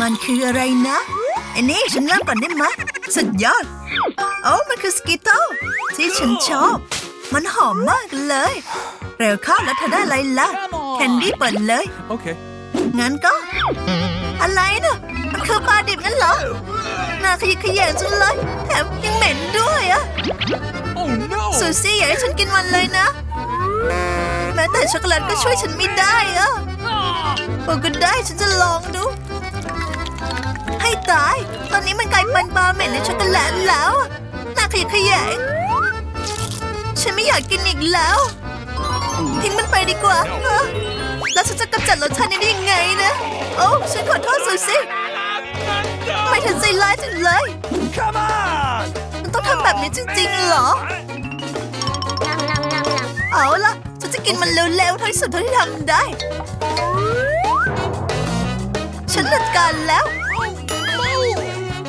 มันคืออะไรนะไอ้นี่ฉันเริ่มก่อนได้ไหมสุดยอด โอ้มันคือสกิตเตลที่ฉันชอบ มันหอมมากเลย เร็วเข้าแล้วเธอได้อะไรล่ะแคนดี้เปิดเลย Okay. งั้นก็ อะไรนะมันคือปลาดิบงั้นเหรอน่าขยิกขยงจังเลยแถมยังเหม็นด้วยอะ Oh no! ซูซี่อยากให้ฉันกินมันเลยนะ แม้แต่ช็อกโกแลตก็ช่วยฉันไม่ได้อะ โอ้ก็ได้ฉันจะลองดู ให้ตาย ตอนนี้มันกลายเป็นปลาเหม็นในช็อกโกแลตแล้วน่าขยิกขยงฉันไม่อยากกินอีกแล้ว ทิ้งมันไปดีกว่าฮะแล้วฉันจะกำจัดรสชาตินี้ได้ยังไงนะ โอ้ฉันขอโทษซูซี่ไมเธอใจร้ายจังเลย มันต้องทำแบบนี้จริงๆเหรอ เอาล่ะ ฉันจะกินมันเร็วๆเท่าที่สุดเท่าที่ทำได้ ฉันจัดการแล้ว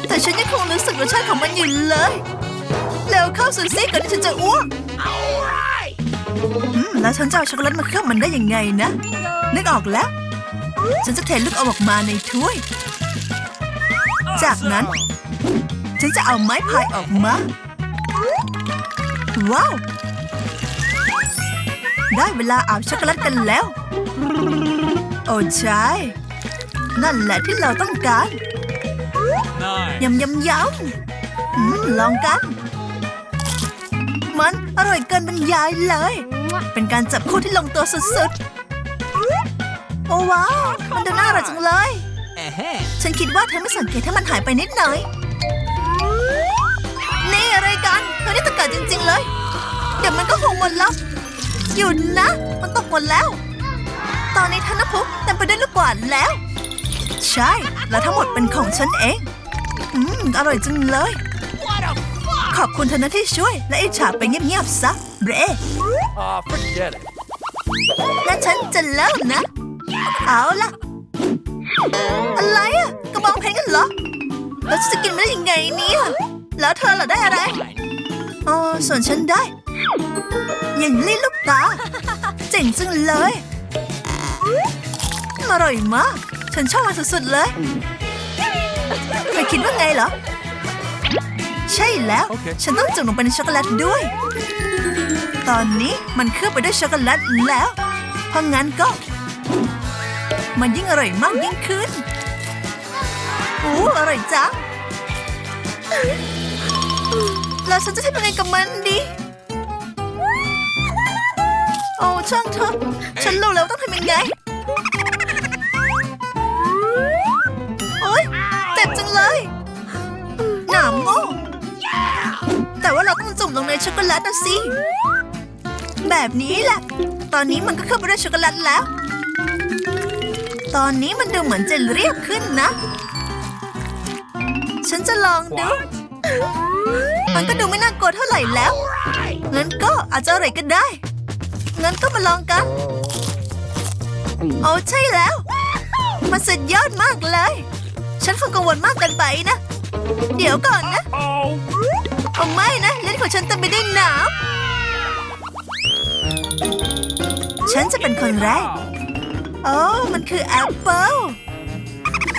แต่ฉันยังคงรู้สึกรสชาติของมันอยู่เลยเร็วเข้าซูซี่ก่อนที่ฉันจะอ้วกแล้วฉันจะเอาช็อกโกแลตมาเคลือบมันได้ยังไงนะ นึกออกแล้ว ฉันจะเทลูกอมออกมาในถ้วย จากนั้น ฉันจะเอาไม้พายออกมา ว้าว ได้เวลาอาบช็อกโกแลตกันแล้ว โอ้ใช่ นั่นแหละที่เราต้องการ Nice. ยำยำยำอืมลองกัน มันอร่อยเกินบรรยายเลย เป็นการจับคู่ที่ลงตัวสุดๆ โอ้ว้าว มันดูน่าอร่อยจังเลย Uh-huh. ฉันคิดว่าเธอไม่สังเกตถ้ามันหายไปนิดหน่อย นี่อะไรกันเธอนี่ตะกาจริง ๆ เลย เดี๋ยวมันก็คงหมดแล้ว หยุดนะ มันตกหมดแล้ว ตอนนี้ท่านนภพเต็มไปด้วยลูกกวาดแล้ว ใช่ แล้วทั้งหมดเป็นของฉันเอง อืม อร่อยจังเลย ขอบคุณเธอนะที่ช่วย และอิจฉาไปเงียบๆซะ เบร Ah, forget it. และฉันจะเริ่มนะ เอาล่ะ อะไรอะกระบองเพชรกันเหรอ แล้วฉันจะกินมันได้ยังไงเนี่ย แล้วเธอล่ะได้อะไร อ๋อ ส่วนฉันได้ อย่างลี่ลูกตา เจ๋งจังเลย อร่อยมาก ฉันชอบมันสุดๆเลยเธอคิดว่าไงเหรอ ใช่แล้วโอเคฉันต้องจุ่มลงไปในช็อกโกแลตด้วย ตอนนี้มันเคลือบไปด้วยช็อกโกแลตแล้ว เพราะงั้นก็ มันยิ่งอร่อยมากยิ่งขึ้นโอ้อร่อยจังแล้วฉันจะทำยังไงกับมันดี โอ้ช่างเถอะ ฉันรู้แล้วต้องทำยังไง โง่แต่ว่าเราต้องจุ่มลงในช็อกโกแลตนะสิ แบบนี้แหละ ตอนนี้มันก็เข้าไปด้วยช็อกโกแลตแล้ว ตอนนี้มันดูเหมือนจะเรียบขึ้นนะ ฉันจะลองดู มันก็ดูไม่น่ากลัวเท่าไหร่แล้ว งั้นก็อาจจะอร่อยก็ได้ งั้นก็มาลองกัน โอ้ใช่แล้ว มันสุดยอดมากเลย ฉันคงกังวลมากเกินไปนะ เดี๋ยวก่อนนะ Oh. เอาไม่นะลิ้นของฉันเต็มไปด้วยน้ำฉันจะเป็นคนแรก โอ้มันคือแอปเปิล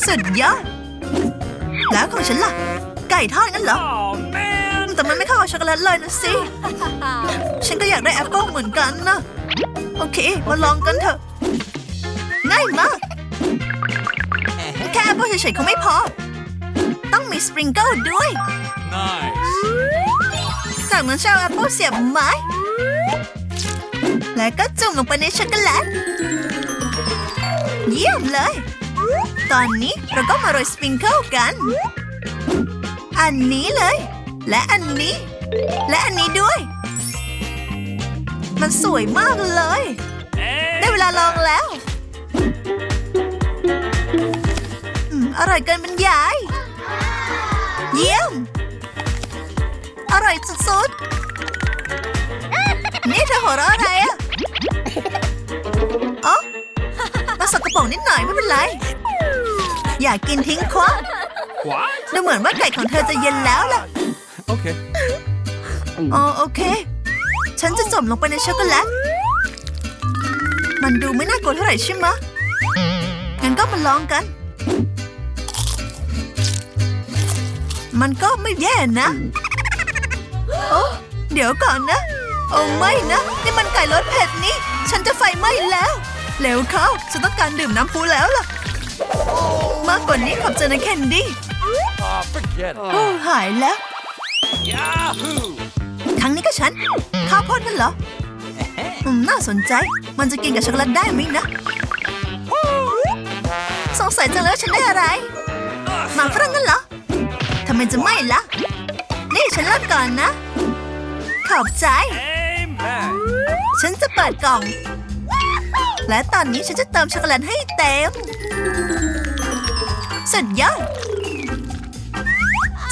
สุดยอด แล้วของฉันล่ะ ไก่ทอดงั้นเหรอ Oh man. แต่มันไม่เข้ากับช็อกโกแลตเลยนะสิ ฉันก็อยากได้แอปเปิลเหมือนกันนะ โอเค มาลองกันเถอะ ง่ายมาก แค่แอปเปิลเฉยๆเขาไม่พอ ต้องมีสปริงเกิลด้วย Nice. จากนั้นฉันเอาแอปเปิลเสียบไม้ แล้วก็จุ่มลงไปในช็อกโกแลต เยี่ยมเลย ตอนนี้เราก็มาโรยสปริงเกิลกัน อันนี้เลย และอันนี้ และอันนี้ด้วย มันสวยมากเลย ได้เวลาลองแล้วอืมอร่อยเกินบรรยาย เยี่ยม อร่อยสุดๆ นี่เธอหัวเราะอะไรอะอ๋อมาสกปรกนิดหน่อยไม่เป็นไร อยากกินทิ้งคว้าง What? ดูเหมือนว่าไก่ของเธอจะเย็นแล้วล่ะ Okay. อ๋อโอเค ฉันจะจุ่มลงไปในช็อกโกแลต มันดูไม่น่ากลัวเท่าไหร่ใช่ไหมะงั้นก็มาลองกัน มันก็ไม่แย่นะ โอ้เดี๋ยวก่อนนะ โอ้ไม่นะ นี่มันไก่รสเผ็ดนี่ ฉันจะไฟไหม้แล้ว เร็วเข้า ฉันต้องการดื่มน้ำพุแล้วล่ะ มากกว่านี้ขอบใจนะแคนดี้ Oh, forget it. โอ้หายแล้ว Yahoo! ครั้งนี้ก็ฉัน ข้าวโพดนั่นเหรออืมน่าสนใจ มันจะกินกับช็อกโกแลตได้ไหมนะ สงสัยจังเลยว่าฉันได้อะไร หมาฝรั่งนั่นเหรอทำไมจะไม่ล่ะ นี่ฉันเริ่มก่อนนะ ขอบใจ Amen. ฉันจะเปิดกล่อง และตอนนี้ฉันจะเติมช็อกโกแลตให้เต็ม สุดยอด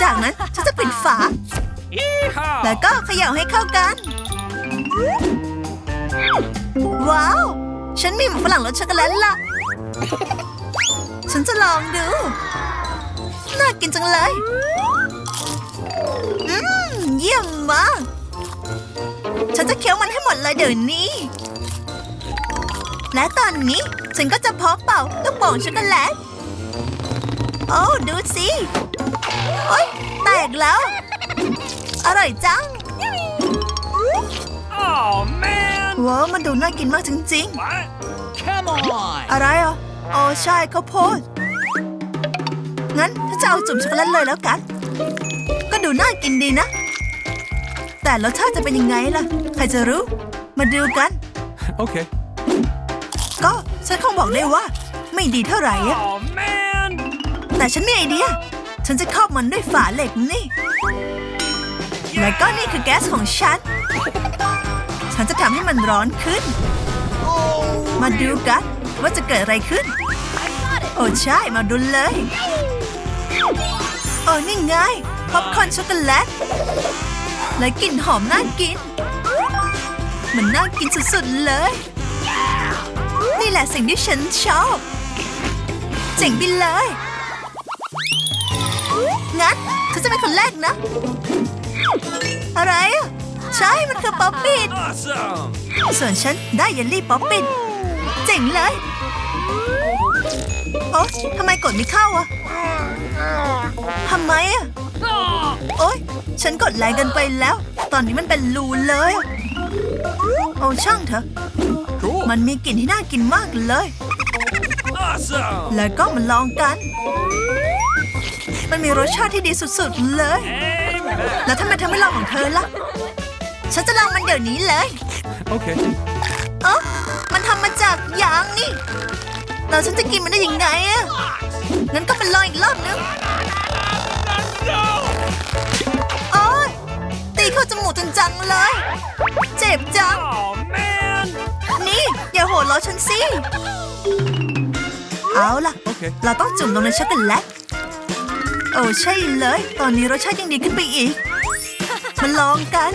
จากนั้นฉันจะปิดฝา Yeehaw! แล้วก็เขย่าให้เข้ากัน ว้าว ฉันมีหมูฝรั่งรสช็อกโกแลตละ ฉันจะลองดู น่ากินจังเลย อืม เยี่ยมมาก ฉันจะเคี้ยวมันให้หมดเลยเดี๋ยวนี้ และตอนนี้ฉันก็จะเพาะเป่าลูกโป่งช็อกโกแลต โอ้ดูสิโอ๊ยแตกแล้ว อร่อยจัง Oh, man! ว้าวมันดูน่ากินมากจริง What? Come on! ๆ อะไรอะอ๋อใช่ข้าวโพดงั้นถ้า จะเอาจุ่มช็อกโกแลตเลยแล้วกัน ก็ดูน่ากินดีนะ แต่รสชาติจะเป็นยังไงล่ะ ใครจะรู้ มาดูกัน Okay. ก็ฉันคงบอกได้ว่า ไม่ดีเท่าไหร่อะ Oh, man! แต่ฉันมีไอเดีย ฉันจะครอบมันด้วยฝาเหล็กนี่ และก็นี่คือแก๊สของฉัน ฉันจะทำให้มันร้อนขึ้น มาดูกันว่าจะเกิดอะไรขึ้น โอ้ใช่ มาดูเลย โอ้นี่ไงป๊อปคอร์นช็อกโกแลต และกลิ่นหอมน่ากิน มันน่ากินสุดๆเลย นี่แหละสิ่งที่ฉันชอบ เจ๋งไปเลย งั้นฉันจะเป็นคนแรกนะ อะไรอะใช่มันคือป๊อปปี้ Awesome! ส่วนฉันได้เยลลี่ป๊อปปิ้นเจ๋งเลย โอ๊ยทำไมกดไม่เข้าอะ ทำไมอะโอ๊ย ฉันกดแรงเกินไปแล้ว ตอนนี้มันเป็นรูเลยอะโอ้ช่างเถอะ Cool! มันมีกลิ่นที่น่ากินมากเลย Awesome! แล้วก็มาลองกัน มันมีรสชาติที่ดีสุดๆเลย Amen! แล้วทำไมเธอไม่ลองของเธอล่ะ ฉันจะลองมันเดี๋ยวนี้เลย Okay. เออมันทำมาจากยางนี่แล้วฉันจะกินมันได้ยังไงอะ งั้นก็มาลองอีกรอบนึง No! โอ๊ยตีเข้าจมูกจนจังเลย เจ็บจัง Oh, man! นี่ อย่าโหดล้อฉันสิ เอาล่ะ Okay. เราต้องจุ่มลงในช็อกโกแลตโอ้ใช่เลย ตอนนี้รสชาติยังดีขึ้นไปอีก มาลองกัน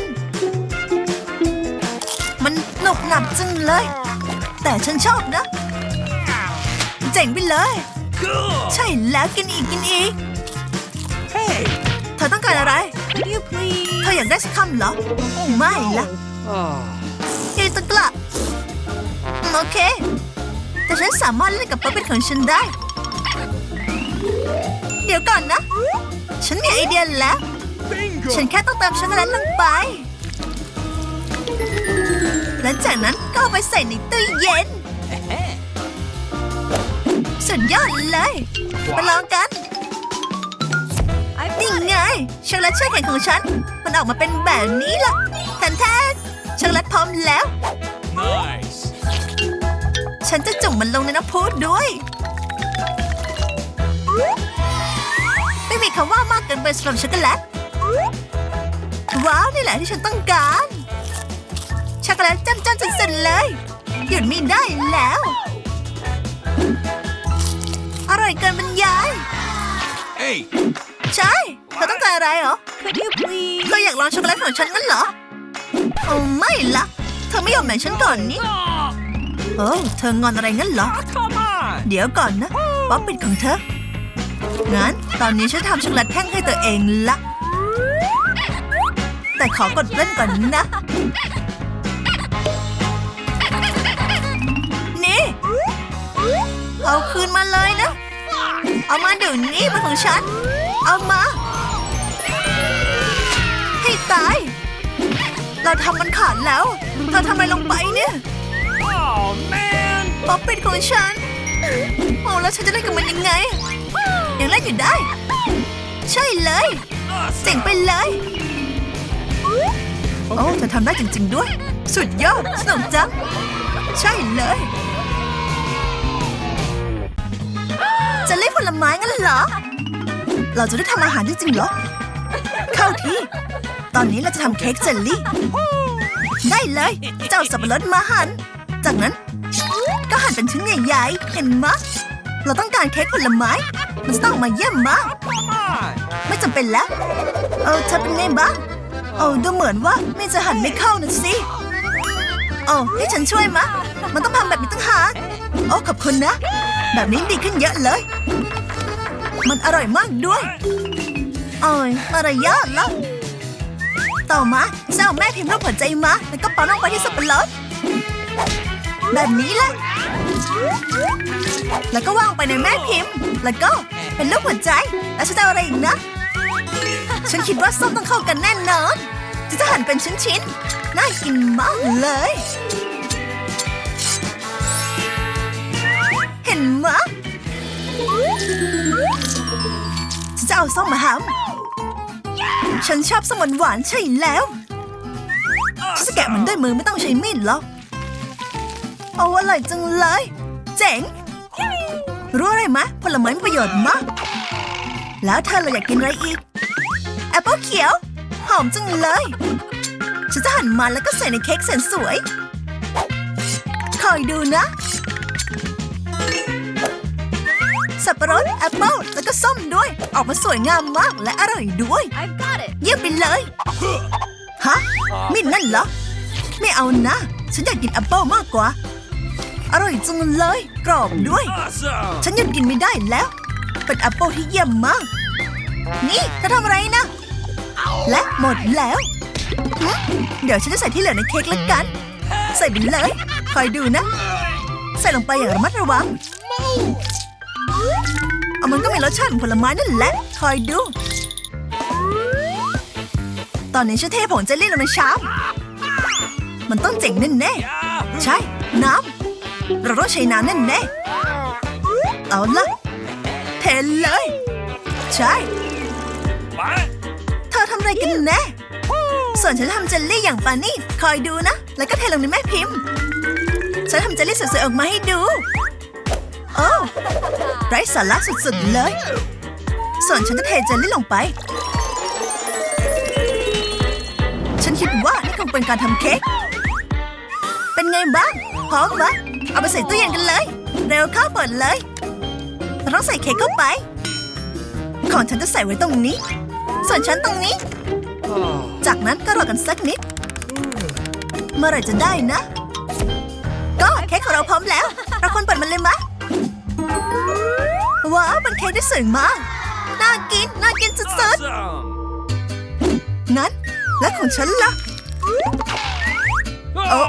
มันหนุบหนับจังเลย แต่ฉันชอบนะ เจ๋งไปเลย Cool! ใช่แล้วกินอีกกินอีก Hey! เธอต้องการอะไร Could you please? เธออยากได้สักคำเหรอ ไม่ละ Oh. อีตะกละอืมโอเค แต่ฉันสามารถเล่นกับป๊อปเป็นของฉันได้ เดี๋ยวก่อนนะ ฉันมีไอเดียแล้ว Bingo! ฉันแค่ต้องเติมช็อกโกแลตลงไป และจากนั้นก็เอาไปใส่ในตู้เย็น สุดยอดเลย มาลองกัน I've นี่ got it. ไงช็อกโกแลตแช่แข็งของฉัน มันออกมาเป็นแบบนี้ล่ะแทนแทนช็อกโกแลตพร้อมแล้ว Nice! ฉันจะจุ่มมันลงในน้ำพุด้วย ไม่มีคำว่ามากเกินไปสำหรับช็อกโกแลต ว้าว นี่แหละที่ฉันต้องการ ช็อกโกแลตจ้ำจ้ำจนเสร็จเลย หยุดไม่ได้แล้วอ ร่อยเกินบรรยาย Hey! ใช่เธอต้องการอะไรเหรอ Could you please? เธออยากลองช็อกโกแลตของฉันงั้นเหรอโอ้ไม่ละเธอไม่ยอมแบ่งฉันก่อนนี่ Oh, โอ้เธองอนอะไรงั้นเหรอ come on! เดี๋ยวก่อนนะป๊อปปิดของเธอ งั้นตอนนี้ฉันทำช็อกโกแลตแท่งให้ตัวเองละ แต่ขอกดเล่นก่อนนะ เอาคืนมาเลยนะเอามาเดี๋ยวนี้เป็นของฉัน เอามาตาย เราทำมันขาดแล้ว เธอทำอะไรลงไปเนี่ย Oh, man. ป๊อปปิดของฉันโอ้แล้วฉันจะเล่นกับมันยังไง ยังเล่นอยู่ได้ ใช่เลย เจ๋ง Awesome. ไปเลย โอ้เธอทำได้จริง ๆ ด้วย สุดยอดสนุกจัง ใช่เลย จะเล่นผลไม้งั้นเหรอ เราจะได้ทำอาหารจริงๆเหรอ เข้าที่ ตอนนี้เราจะทำเค้กเจลลี่ ได้เลย เจ้าสับปะรดมาหั่น จากนั้น ก็หั่นเป็นชิ้นใหญ่ๆ เห็นมะ เราต้องการเค้กผลไม้ มันจะต้องมาเยี่ยมมาก ไม่จำเป็นแล้ว เออเธอเป็นไงบ้างเออดูเหมือนว่าไม่จะหันไม่เข้านะสิโอ้ให้ฉันช่วยมะ มันต้องทำแบบนี้ตั้งหากโอ้ขอบคุณนะ แบบนี้ดีขึ้นเยอะเลย มันอร่อยมากด้วยโอ้ยมารยาทแล้วต่อมาเจะเอาแม่พิมพ์รูปหัวใจมา แล้วก็ปั๊มลงไปที่สับปะรดแบบนี้แหละ แล้วก็วางไปในแม่พิมพ์ แล้วก็เป็นรูปหัวใจ แล้วฉันจะเอาอะไรอีกนะ ฉันคิดว่าส้มต้องเข้ากันแน่นอนฉันจะหั่นเป็นชิ้นๆ น่ากินมากเลย เห็นมะฉัน จะเอาส้มมาหำฉันชอบส้มหวานๆใช่แล้วฉันจะแกะมันด้วยมือไม่ต้องใช้มีดหรอกโอ้อร่อยจังเลย เจ๋ง รู้อะไรมะ ผลไม้มีประโยชน์มากแล้วเธอเราอยากกินอะไรอีก แอปเปิลเขียว หอมจังเลย ฉันจะหั่นมันแล้วก็ใส่ในเค้กแสนสวย คอยดูนะ สับปะรดแอปเปิลแล้วก็ส้มด้วย ออกมาสวยงามมากและอร่อยด้วย I've got it. เยี่ยมไปเลย ฮะมินนั่นเหรอ ไม่เอานะ ฉันอยากกินแอปเปิลมากกว่า อร่อยจังเลย กรอบด้วย Awesome. ฉันหยุดกินไม่ได้แล้ว เป็นแอปเปิลที่เยี่ยมมาก นี่เธอทำอะไรนะ และหมดแล้วหึเดี๋ยวฉันจะใส่ที่เหลือในเค้กแล้วกัน ใส่ไปเลย คอยดูนะ ใส่ลงไปอย่างระมัดระวัง เอามันก็มีรสชาติเหมือนผลไม้นั่นแหละ คอยดู ตอนนี้ฉันเทผงเจลลี่ลงในชาม มันต้องเจ๋งแน่ๆ Yahoo. ใช่ น้ำ เราต้องใช้น้ำแน่แน่เอาละเทเลย ใช่ เธอทำอะไรกันแน่ ส่วนฉันทำเจลลี่อย่างปานี่ คอยดูนะ แล้วก็เทลงในแม่พิมพ์ ฉันทำเจลลี่สวยๆออกมาให้ดู โอ้ ร้สาระสุดๆเลย ส่วนฉันจะเทเจลลี่ลงไป ฉันคิดว่านี่คงเป็นการทำเค้ก เป็นไงบ้าง พร้อมไหมเอาไปใส่ตู้เย็นกันเลย เร็วเข้าเปิดเลยเราต้องใส่เค้กเข้าไป ของฉันจะใส่ไว้ตรงนี้ ส่วนฉันตรงนี้ จากนั้นก็รอกันสักนิด เมื่อไรจะได้นะ ก็เค้กของเราพร้อมแล้ว เราควรเปิดมันเลยมะ ว้าวเป็นเค้กที่สวยมาก น่ากิน น่ากินสุด Awesome. ๆงั้น และของฉันล่ะ Oh.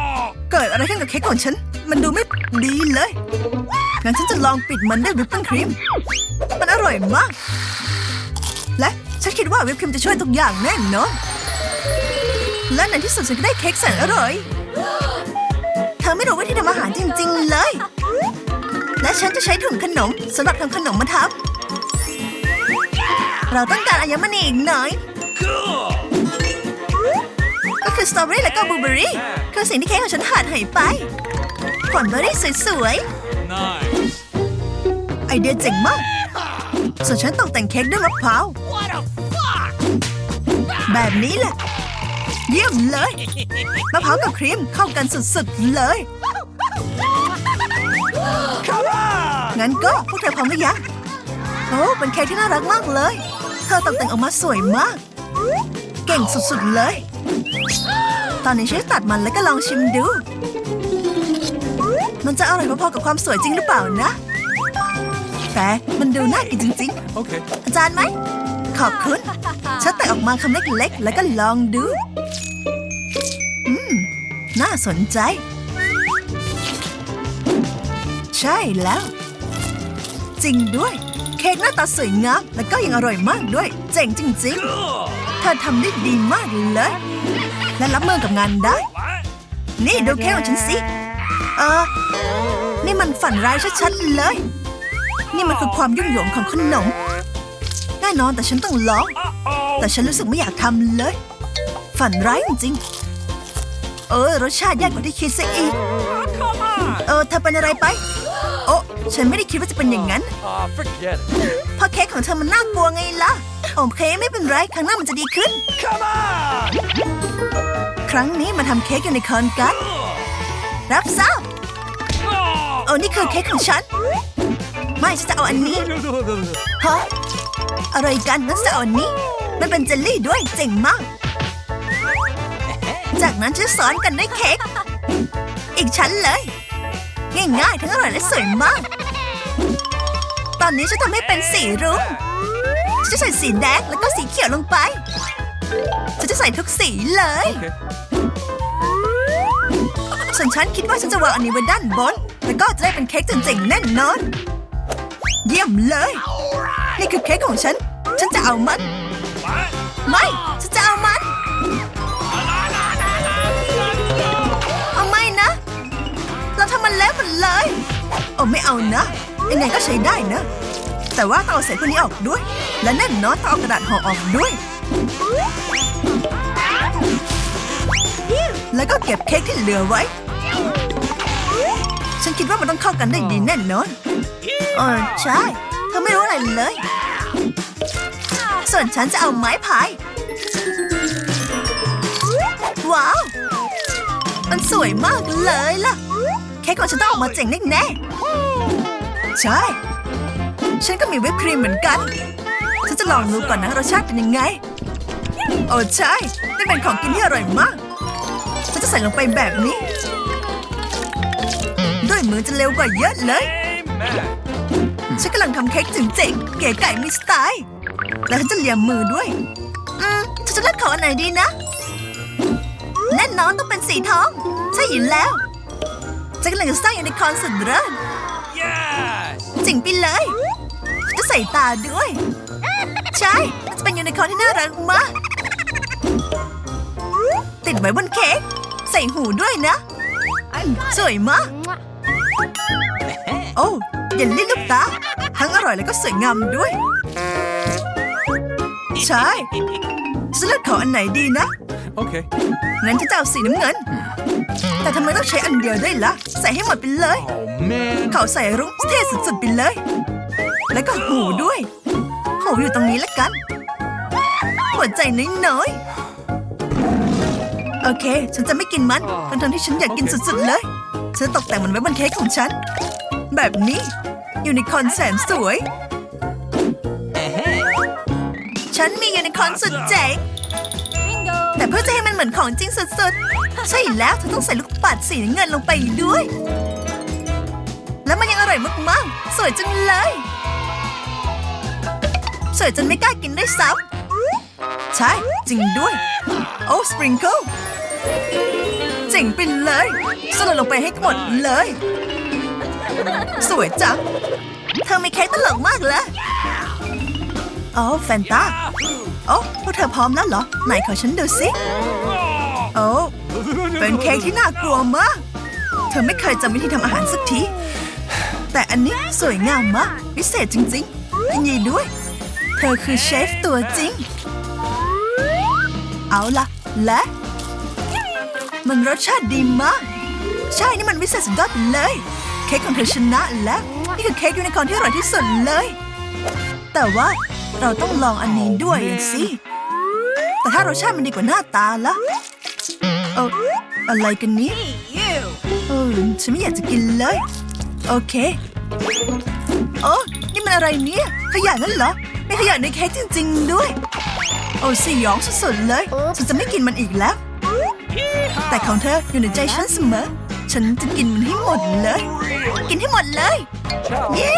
เกิดอะไรขึ้นกับเค้กของฉัน มันดูไม่ดีเลย งั้นฉันจะลองปิดมันด้วยวิปปิ้งครีม มันอร่อยมาก และฉันคิดว่าวิปครีมจะช่วยทุกอย่างแน่นอน และในที่สุดฉันก็ได้เค้กแสนอร่อย เธอไม่รู้วิธีทำอาหารจริง ๆ เลย และฉันจะใช้ถุงขนมสำหรับทำขนมมาทำเราต้องการอัญมณีอีกหน่อย Cool. ก็คือสตรอเบอรี่และก็บลูเบอรี่คือสิ่งที่เค้กของฉันขาดหายไปผลเบอร์รี่สวย Nice. ๆไอเดียเจ๋งมาก ส่วนฉันตกแต่งเค้กด้วยมะพร้าว What a fuck? แบบนี้แหละ เยี่ยมเลย มะพร้าวกับครีมเข้ากันสุดๆเลย งั้นก็พวกเธอพร้อมหรือยังโอ้เป็นเค้กที่น่ารักมากเลย เธอตกแต่งออกมาสวยมาก เก่งสุดๆเลย ตอนนี้ฉันจะตัดมันแล้วก็ลองชิมดู มันจะอร่อยพอๆกับความสวยจริงหรือเปล่านะ แต่มันดูน่ากินจริง Okay. ๆอาจารย์ไหม ขอบคุณ ฉันแตะออกมาคำเล็กๆ แล้วก็ลองดู อืม น่าสนใจ ใช่แล้ว จริงด้วย เค้กหน้าตาสวยงามแล้วก็ยังอร่อยมากด้วย เจ๋งจริง Cool. ๆเธอทำได้ดีมากเลย และรับมือกับงานได้ What? นี่ดูเค้กของฉันสิ เออ นี่มันฝันร้ายชัดๆเลย นี่มันคือความยุ่งเหยิงของขนม แน่นอนแต่ฉันต้องลอง Uh-oh. แต่ฉันรู้สึกไม่อยากทำเลย ฝันร้ายจริงๆ เออรสชาติแย่กว่าที่คิดซะอีก Come on. เออเธอเป็นอะไรไป โอ้ฉันไม่ได้คิดว่าจะเป็นอย่างนั้น Aw, forget it. เพราะเค้กของเธอมันน่ากลัวไงล่ะ โอเคไม่เป็นไร ครั้งหน้ามันจะดีขึ้น Come on. ครั้งนี้มาทำเค้กยูนิคอร์นกัน รับทราบ Oh. โอ้นี่คือเค้กของฉัน ไม่ฉันจะเอาอันนี้ฮะอะไรกันนั่นจะเอาอันนี้ มันเป็นเจลลี่ด้วยเจ๋งมาก จากนั้นจะสอนกันด้วยเค้กอีกชั้นเลย ง่ายๆทั้งอร่อยและสวยมาก ตอนนี้ฉันทำให้เป็นสีรุ้งฉันจะใส่สีแดงแล้วก็สีเขียวลงไป ฉันจะใส่ทุกสีเลย Okay. ส่วนฉันคิดว่าฉันจะวางอันนี้ไว้ด้านบน แล้วก็จะได้เป็นเค้กเจ๋งๆแน่นอน เยี่ยมเลย นี่คือเค้กของฉัน ฉันจะเอามัน What? ไม่ ฉันจะเอามัน เลย โอ้ไม่เอานะยังไงก็ใช้ได้นะ แต่ว่าต้องเอาเศษพวกนี้ออกด้วย และแน่นอนต้องเอากระดาษห่อออกด้วย แล้วก็เก็บเค้กที่เหลือไว้ ฉันคิดว่ามันต้องเข้ากันได้ดีแน่นอนเออใช่เธอไม่รู้อะไรเลย ส่วนฉันจะเอาไม้พาย ว้าว มันสวยมากเลยล่ะ ค้กของฉันต้องออกมาเจ๋งแน่ๆใช่ ฉันก็มีวิปครีมเหมือนกัน ฉันจะลองดูก่อนนะรสชาติเป็นยังไง โอ้ใช่ นี่เป็นของกินที่อร่อยมาก ฉันจะใส่ลงไปแบบนี้ ด้วยมือจะเร็วกว่าเยอะเลย ฉันกำลังทำเค้กเจ๋งๆ เก๋ไก่มีสไตล์ แล้วฉันจะเลียมมือด้วย อืมฉันจะเลือกของอันไหนดีนะ แน่นอนต้องเป็นสีทอง ใช่อยู่แล้ว ฉันกำลังจะสร้างยูนิคอร์นสุดเลิศ Yes. จริงไปเลย จะใส่ตาด้วย ใช่มันจะเป็นยูนิคอร์นที่น่ารักมากติดไว้บนเค้กใส่หูด้วยนะ I've got สวยมาก โอ้เยลลี่ลูกตา ทั้งอร่อยแล้วก็สวยงามด้วย ใช่ฉันเลือกขออันไหนดีนะ Okay. งั้นฉันจะเอาสีน้ำเงิน แต่ทำไมต้องใช้อันเดียวด้วยล่ะ ใส่ให้หมดไปเลย Oh man. เขาใส่รุ้งเท่สุดๆไปเลย แล้วก็หูด้วย หูอยู่ตรงนี้ละกัน หัวใจน้อยๆ โอเค ฉันจะไม่กินมันทั้งๆที่ฉันอยากกินสุดๆเลย ฉันจะตกแต่งมันไว้บนเค้กของฉัน แบบนี้ยูนิคอร์นแสนสวย ฉันมียูนิคอร์นสุดเจ๋ง bingo. แต่เพื่อจะให้มันเหมือนของจริงสุดๆ ใช่แล้วเธอต้องใส่ลูกปัดสีน้ำเงินลงไปด้วย แล้วมันยังอร่อยมากๆ สวยจังเลย สวยจนไม่กล้ากินได้ซ้ำใช่ จริงด้วย โอ้สปริงเกิลเจ๋งไปเลยสลัดลงไปให้หมดเลย สวยจัง เธอมีเค้กตลกมากเลยโอ้แฟนตาโอ้พวกเธอพร้อมแล้วเหรอ ไหนขอฉันดูสิ โอ้ เป็นเค้กที่น่ากลัวมาก เธอไม่เคยจำวิธีทำอาหารสักที แต่อันนี้สวยงามมากพิเศษจริงๆยินดีด้วย เธอคือเชฟตัวจริง เอาละและ มันรสชาติดีมาก ใช่นี่มันวิเศษสุดยอดเลย เค้กของเธอชนะแล้วนี่คือเค้กยูนิคอร์นที่อร่อยที่สุดเลย แต่ว่าเราต้องลองอันนี้ด้วยสิแต่ถ้ารสชาติมันดีกว่าหน้าตาละ อออะไรกันเนี้ Hey, you. เออฉันไม่อยากจะกินเลย โอเคโอ้นี่มันอะไรเนี่ย ขยะนั่นเหรอมีขยะในเค้กจริง ๆ ด้วย โอ้สยองสุดๆเลย ฉันจะไม่กินมันอีกแล้ว แต่ของเธออยู่ในใจฉันเสมอ ฉันจะกินมันให้หมดเลย กินให้หมดเลย Ciao. เย้